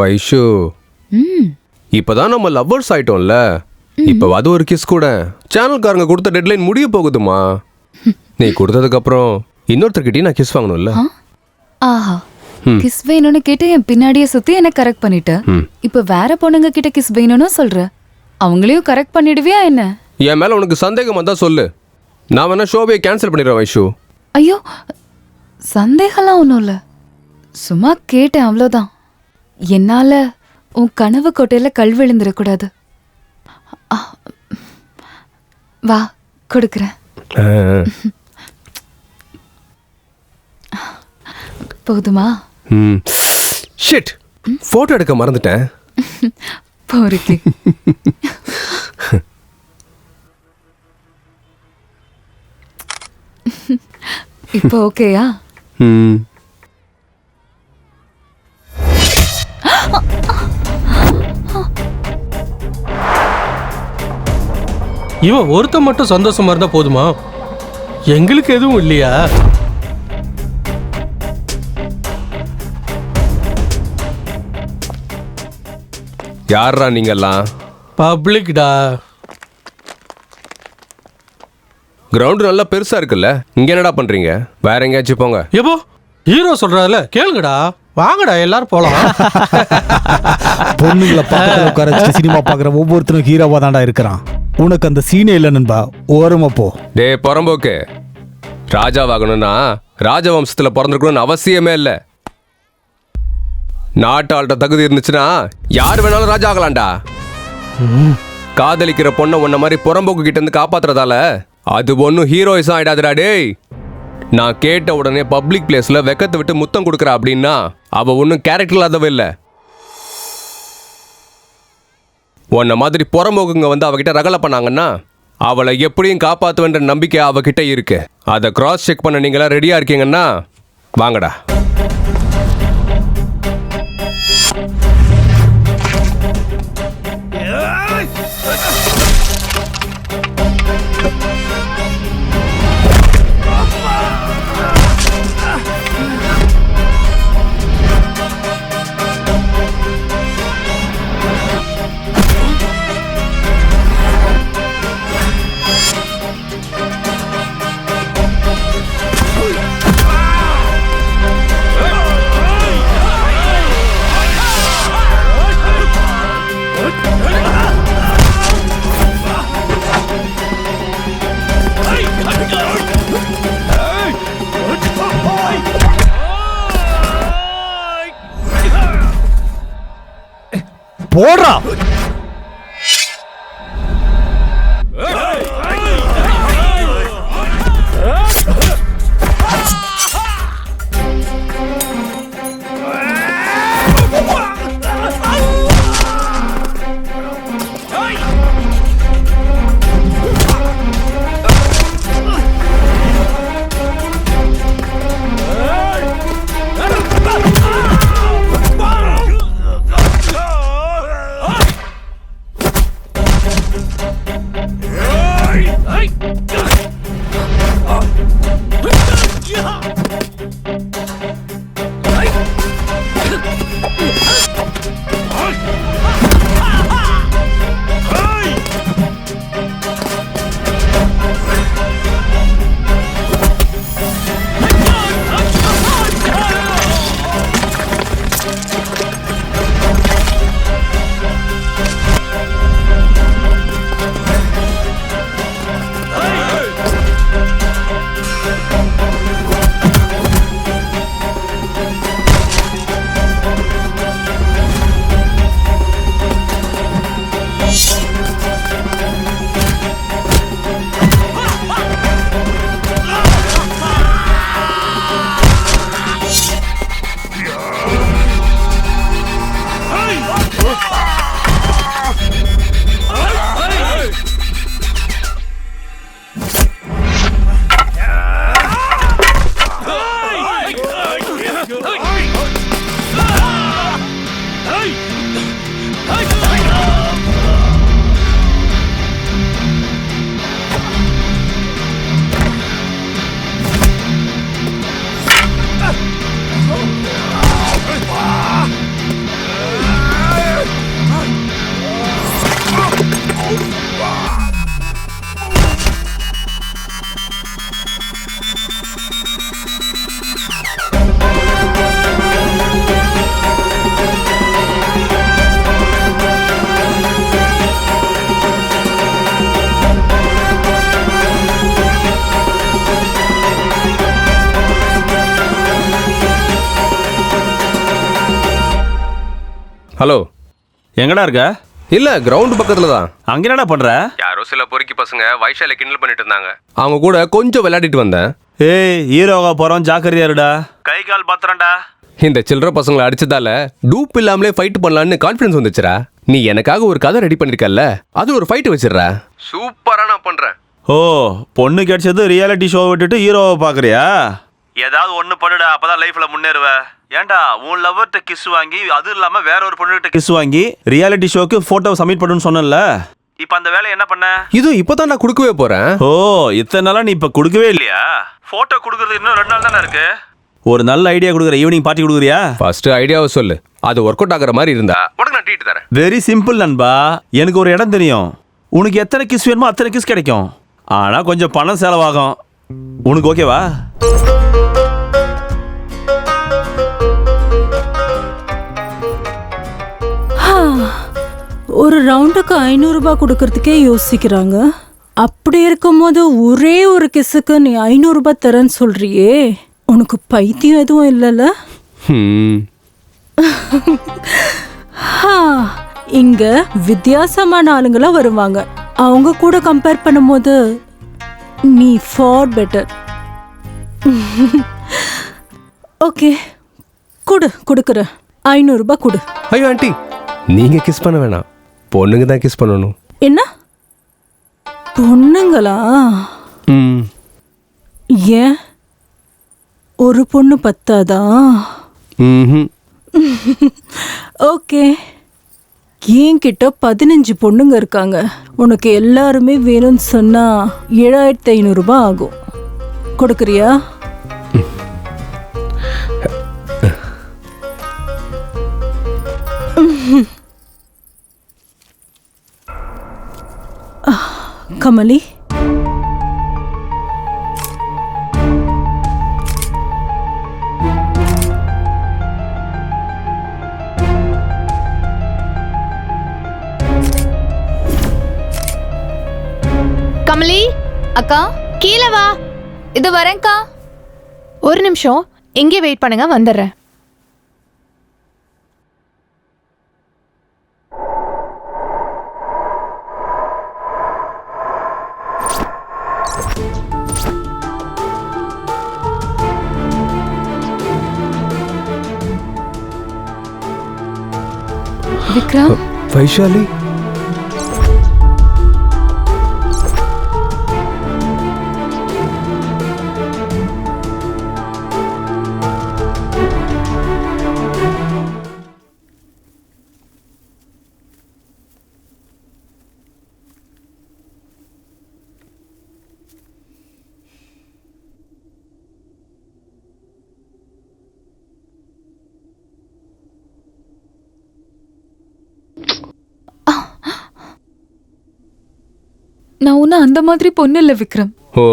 வைஷு. இப்பதான் நம்ம லவ்வர்ஸ் ஆயிட்டோம்ல. இப்போ அது ஒரு கிஸ் கூட. சேனல்காரங்க கொடுத்த டெட்லைன் முடிய போகுதுமா? நீ கொடுத்ததுக்கு அப்புறம் இன்னொருத்தர்கிட்டயும் நான் கிஸ் வாங்கணும்ல? ஆஹா. கிஸ் வேணும்னு கேட்டு என் பின்னாடியே சுத்தி என்ன கரெக்ட் பண்ணிட்ட. இப்ப வேற பொண்ணுங்க கிட்ட கிஸ் வேணும்னு சொல்ற. அவங்களையும் கரெக்ட் பண்ணிடுவியா என்ன? என் மேல உனக்கு சந்தேகம் வந்தா சொல்லு. நான் வேணா ஷோவையை கேன்சல் பண்ணிடுறேன் வைஷு. ஐயோ சந்தேகம்லாம் ஒன்றும் இல்லை. சும்மா கேட்டேன் அவ்வளோதான் என்னால உன் கனவு கோட்டையில கல் விழுந்துடக்கூடாது வா கொடுக்குறேன். போதுமா? ஷிட் ஃபோட்டோ எடுக்க மறந்துட்டேன். போருக்கு. இப்போ ஓகேயா? ம். இவன் ஒருத்தன் மட்டும் சந்தோஷமா இருந்தா போதுமா? எங்களுக்கு எதுவும் இல்லையா? யாரா நீங்கெல்லாம்? பப்ளிக்டா? கிரவுண்ட் நல்லா பெருசா இருக்குல்ல? இங்க என்னடா பண்றீங்க? வேற எங்கேயாச்சும் போங்க. எப்போ ஹீரோ சொல்றாருல கேளுங்கடா. வாங்கடா எல்லாரும் போலாம். பொண்ணுங்களை பக்கத்துல உட்கார சினிமா பாக்குற ஒவ்வொருத்தரும் ஹீரோவா தான்டா இருக்கிறான். உனக்கு அந்த சீனே இல்லை நண்பா. ஓரமா போ. டே புறம்போக்கு. ராஜாவாகணும்னா ராஜவம்சத்துல பிறந்திருக்கணும்னு அவசியமே இல்லை. நாட்டாள்கிட்ட தகுதி இருந்துச்சுன்னா யார் வேணாலும் ராஜா ஆகலாம்டா. காதலிக்கிற பொண்ணை உன்ன மாதிரி புறம்போக்கு கிட்ட இருந்து காப்பாத்துறதால அது ஒன்றும் ஹீரோயிஸும் ஆயிடாதுடா டேய். நான் கேட்ட உடனே பப்ளிக் பிளேஸ்ல வெக்கத்தை விட்டு முத்தம் கொடுக்குறா அப்படின்னா அவ ஒன்றும் கேரக்டர் இல்லாதவ இல்லை. உன்ன மாதிரி புறமுகங்க வந்து அவகிட்ட ரகலை பண்ணாங்கன்னா அவளை எப்படியும் காப்பாற்றுவேன்ற நம்பிக்கை அவகிட்ட இருக்கு. அதை கிராஸ் செக் பண்ண நீங்களாம் ரெடியாக இருக்கீங்கன்னா வாங்கடா. ஹலோ. எங்கடா இருக்க? இல்ல கிரவுண்ட் பக்கத்துல தான் அங்க என்னடா பண்ற? யாரோ சில பொறுக்கி பசங்க வைஷால கிண்டல் பண்ணிட்டு இருந்தாங்க. அவங்க கூட கொஞ்சம் விளையாடிட்டு வந்தேன். ஏய் ஹீரோவா போறோம் ஜாக்கிரதையா இருடா. கை கால் பாத்திரம்டா. இந்த சில்லற பசங்களை அடிச்சதால டூப் இல்லாமலே ஃபைட் பண்ணலான்னு கான்ஃபிடன்ஸ் வந்துச்சுடா. நீ எனக்காக ஒரு கதை ரெடி பண்ணிருக்கல்ல அது ஒரு ஃபைட் வச்சிடுற. சூப்பரா நான் பண்றேன். ஓ பொண்ணு கிடைச்சது ரியாலிட்டி ஷோ விட்டுட்டு ஹீரோவை பாக்குறியா? ஏதாவது ஒண்ணு பண்ணுடா அப்பதான் லைஃப்ல முன்னேறுவ. ஏன்டா உன் லவ்வர்கிட்ட கிஸ் வாங்கி அது இல்லாம வேற ஒரு பொண்ணுகிட்ட கிஸ் வாங்கி ரியாலிட்டி ஷோக்கு போட்டோ சப்மிட் பண்ணுன்னு சொன்னல இப்ப அந்த வேலையை என்ன பண்ண? இது இப்பதான் நான் கொடுக்கவே போறேன். ஓ இத்தனை நாளா நீ இப்ப கொடுக்கவே இல்லையா? போட்டோ கொடுக்கறது இன்னும் ரெண்டு நாள் தானே இருக்கு? ஒரு நல்ல ஐடியா கொடுக்குற ஈவினிங் பார்ட்டி கொடுக்குறியா? ஃபர்ஸ்ட் ஐடியாவை சொல்லு. அது ஒர்க் அவுட் ஆகுற மாதிரி இருந்தா. உனக்கு நான் ட்ரீட் தரேன். வெரி சிம்பிள் நண்பா. எனக்கு ஒரு இடம் தெரியும். உனக்கு எத்தனை கிஸ் வேணுமோ அத்தனை கிஸ் கிடைக்கும். ஆனா கொஞ்சம் பணம் செலவாகும். உனக்கு ஓகேவா? ஒரு ரவுண்டுக்கு ஐநூறுரூபா கொடுக்கறதுக்கே யோசிக்கிறாங்க. அப்படி இருக்கும்போது ஒரே ஒரு கிஸ்ஸுக்கு நீ ஐநூறுரூபா தரேன்னு சொல்றியே. உனக்கு பைத்தியம் எதுவும் இல்லைல்ல ஹம். ஹா, இங்க வித்தியாசமான ஆளுங்களாம் வருவாங்க. அவங்க கூட கம்பேர் பண்ணும்போது நீ ஃபார் பெட்டர் ஓகே கொடு கொடுக்குற ஐநூறுரூபா கொடு. ஐயோ ஆண்டி நீங்க கிஸ் பண்ண வேணாம். பொண்ணுங்க தான் கிஸ் பண்ணணும். என்ன? பொண்ணுங்களா? ம். ஏன்? ஒரு பொண்ணு பத்தாதா? ம்ஹும். ஓகே என்கிட்ட பதினஞ்சு பொண்ணுங்க இருக்காங்க. உனக்கு எல்லாருமே வேணும்னு சொன்னா ஏழாயிரத்தி ஐநூறுரூபா ஆகும். கொடுக்குறியா? கமலி அக்கா கீழே வா. இது வரேன்க்கா. ஒரு நிமிஷம் இங்கே வெயிட் பண்ணுங்க வந்துடுறேன். விக்ரம்? வைஷாலி? நான் ஒன்றும் அந்த மாதிரி பொண்ணு இல்லை விக்ரம். ஓ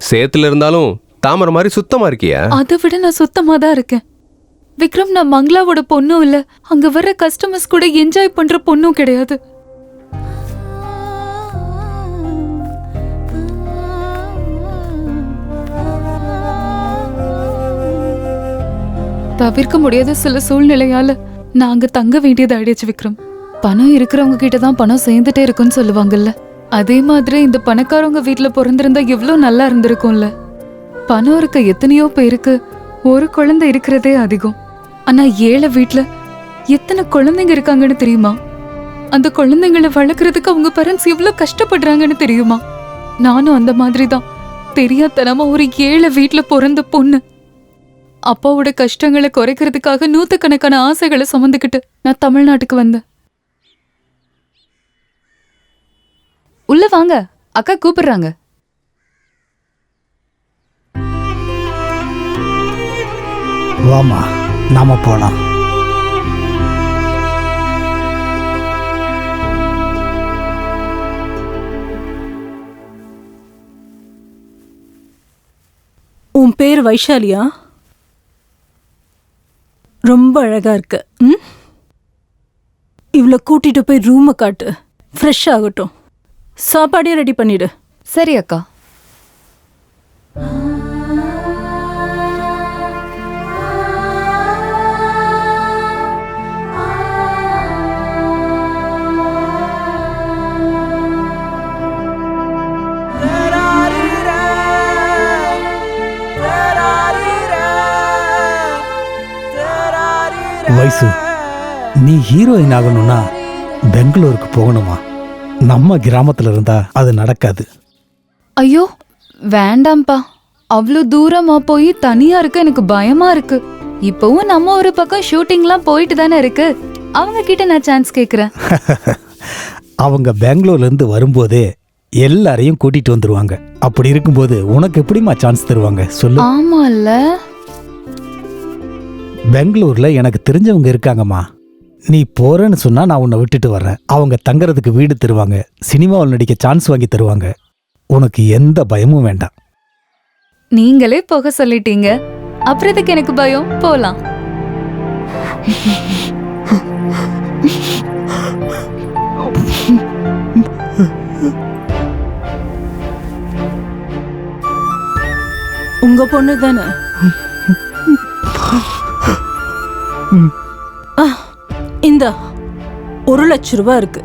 சேத்துல இருந்தாலும் தாமரை மாதிரி சுத்தமா இருக்கியா? அதை விட நான் சுத்தமா தான் இருக்கேன். விக்ரம் நான் மங்களாவோட பொண்ணும் இல்ல. அங்க வர்ற கஸ்டமர்ஸ் கூட என்ஜாய் பண்ற பொண்ணும் கிடையாது. தவிர்க்க முடியாத சில சூழ்நிலையால நான் அங்க தங்க வேண்டியது ஆயிடுச்சு விக்ரம். பணம் இருக்கிறவங்க கிட்ட தான் பணம் சேர்ந்துட்டே இருக்குன்னு சொல்லுவாங்கல்ல. அதே மாதிரி இந்த பணக்காரவங்க வீட்டில் பிறந்திருந்தா எவ்வளோ நல்லா இருந்திருக்கும்ல. பணம் இருக்க எத்தனையோ பேருக்கு ஒரு குழந்தை இருக்கிறதே அதிகம். ஆனா ஏழை வீட்டில் எத்தனை குழந்தைங்க இருக்காங்கன்னு தெரியுமா? அந்த குழந்தைங்களை வளர்க்கறதுக்கு அவங்க பேரண்ட்ஸ் எவ்வளோ கஷ்டப்படுறாங்கன்னு தெரியுமா? நானும் அந்த மாதிரி தான் தெரியாதனமா ஒரு ஏழை வீட்டில் பிறந்த பொண்ணு. அப்பாவோட கஷ்டங்களை குறைக்கிறதுக்காக நூற்றுக்கணக்கான ஆசைகளை சுமந்துக்கிட்டு நான் தமிழ்நாட்டுக்கு வந்தேன். உள்ள வாங்க. அக்கா கூப்பிடுறாங்க. வாமா நாம போலாம். உன் பேர் வைஷாலியா? ரொம்ப அழகா இருக்க. ம்? இவளை கூட்டிட்டு போய் ரூமை காட்டு. ஃப்ரெஷ் ஆகட்டும். சாப்பாடே ரெடி பண்ணிடு. சரி அக்கா. வயசு நீ ஹீரோயின் ஆகணும்னா பெங்களூருக்கு போகணுமா? நம்ம கிராமத்துல இருந்தா அது நடக்காது. ஐயோ வேண்டாம்ப்பா. அவ்வளோ தூரமா போய் தனியா இருக்க எனக்கு பயமா இருக்கு. இப்பவும் நம்ம ஒரு பக்கம் ஷூட்டிங்லாம் போயிட்டு தானே இருக்கு. அவங்க கிட்ட நான் சான்ஸ் கேக்குறேன். அவங்க பெங்களூர்ல இருந்து வரும்போதே எல்லாரையும் கூட்டிட்டு வந்துருவாங்க. அப்படி இருக்கும்போது உனக்கு எப்படிம்மா சான்ஸ் தருவாங்க? சொல்லு. ஆமால்ல. பெங்களூர்ல எனக்கு தெரிஞ்சவங்க இருக்காங்கம்மா. நீ போறேன்னு சொன்னா நான் உன்னை விட்டுட்டு வர்றேன். அவங்க தங்கறதுக்கு வீடு தருவாங்க. சினிமாவில் நடிக்க சான்ஸ் வாங்கி தருவாங்க. உனக்கு எந்த பயமும் வேண்டாம். நீங்களே போக சொல்லிட்டீங்க. அப்புறம் எதுக்கு எனக்கு பயம். போலாம். உங்க பொண்ணு தானே இந்த ஒரு லட்ச ரூபா இருக்கு.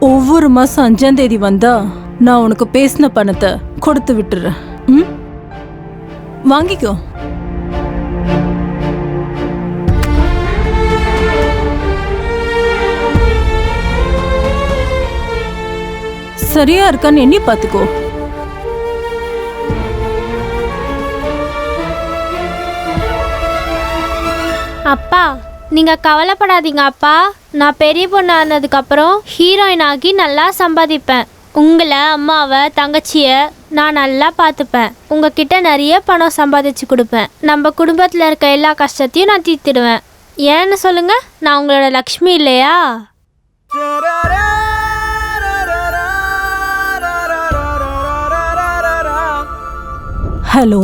ஒவ்வொரு மாசம் அஞ்சாம் தேதி வந்தா நான் உனக்கு பேசின பணத்தை கொடுத்து விட்டுறேன். ம்? வாங்கிக்கோ. சரியா இருக்கான்னு எண்ணி பார்த்துக்கோ. அப்பா நீங்க கவலைப்படாதீங்க அப்பா. நான் பெரிய பொண்ணு ஆனதுக்கப்புறம் ஹீரோயின் ஆகி நல்லா சம்பாதிப்பேன். உங்களை அம்மாவை தங்கச்சிய நான் நல்லா பார்த்துப்பேன். உங்ககிட்ட நிறைய பணம் சம்பாதிச்சு கொடுப்பேன். நம்ம குடும்பத்தில் இருக்க எல்லா கஷ்டத்தையும் நான் தீர்த்திடுவேன். ஏன்னு சொல்லுங்க நான் உங்களோட லக்ஷ்மி இல்லையா? ஹலோ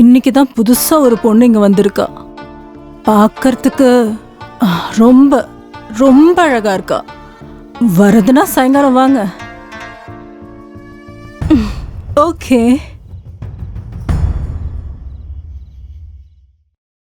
இன்னைக்கு தான் புதுசாக ஒரு பொண்ணு இங்கே வந்திருக்கா. பார்க்கறதுக்கு ரொம்ப ரொம்ப அழகாக இருக்கா. வரதுன்னா சாயங்காலம் வாங்க. ஓகே.